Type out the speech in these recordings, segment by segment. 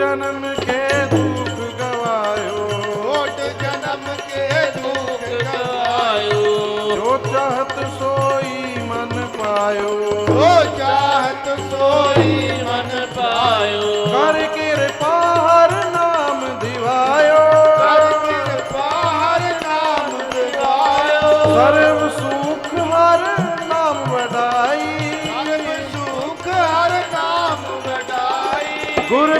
ਜਨਮ ਕੇ ਦੁਖ ਗਵਾਇਓ। ਜਨਮ ਕੇ ਦੁਖ ਗਵਾਇਓ। ਜੋ ਚਾਹਤ ਸੋਈ ਮਨ ਪਾਇਓ। ਚਾਹਤ ਸੋਈ ਮਨ ਪਾਇਓ। ਕਰ ਕਿਰਪਾ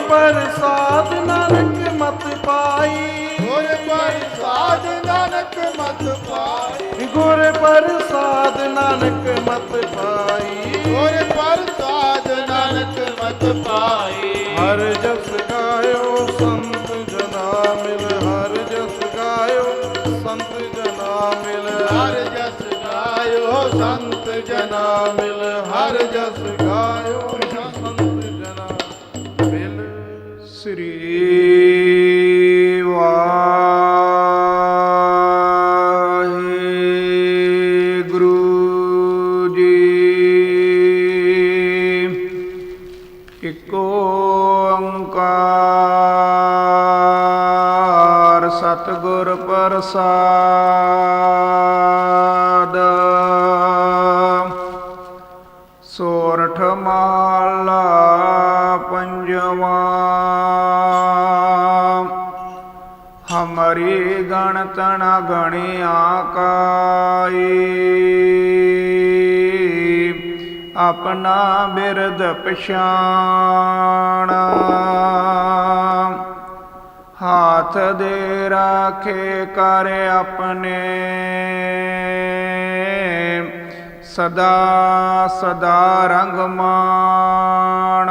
ਪ੍ਰਸਾਦ ਨਾਨਕ ਮਤ ਪਾਈ। ਗੁਰ ਪ੍ਰਸਾਦ ਨਾਨਕ ਮਤ ਪਾਈ। ਗੁਰ ਪ੍ਰਸਾਦ ਨਾਨਕ ਮਤ ਪਾਈ। ਗੁਰ ਪ੍ਰਸਾਦ ਨਾਨਕ ਮਤ ਪਾਈ। ਹਰ ਜਸ ਗਾਇਓ ਸੰਤ ਜਨਾ ਮਿਲ ਹਰ ਜਸ ਗਾਇਓ ਸੰਤ ਜਨਾ ਮਿਲ। ਹਰ ਜਸ ਗਾਇਓ ਸੰਤ ਜਨਾ ਮਿਲ ਹਰ ਜਸ ਸ੍ਰੀ ਵਾਹਿਗੁਰੂ ਜੀ। ਇਕੋ ਓੰਕਾਰ ਸਤਿਗੁਰ ਪ੍ਰਸਾਦ। ਸੋਰਠ ਮਾਲਾ ਪੰਜਵਾ ਹਮਰੀ ਗਣਤ ਨ ਗਣਿਆ ਕਾਈ ਆਪਣਾ ਬਿਰਦ ਪਛਾਣ। ਹਾਥ ਦੇ ਰਾਖੇ ਕਰ ਆਪਣੇ। ਸਦਾ ਸਦਾ ਰੰਗ ਮਾਣ।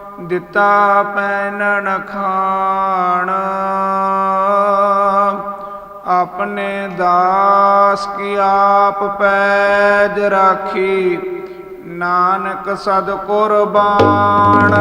ਦਿੱਤਾ ਪੈਨਣ ਖਾਣ। ਆਪਣੇ ਦਾਸ ਕੀ ਆਪ ਪੈਜ ਰਾਖੀ ਨਾਨਕ ਸਦ ਕੁਰਬਾਨ।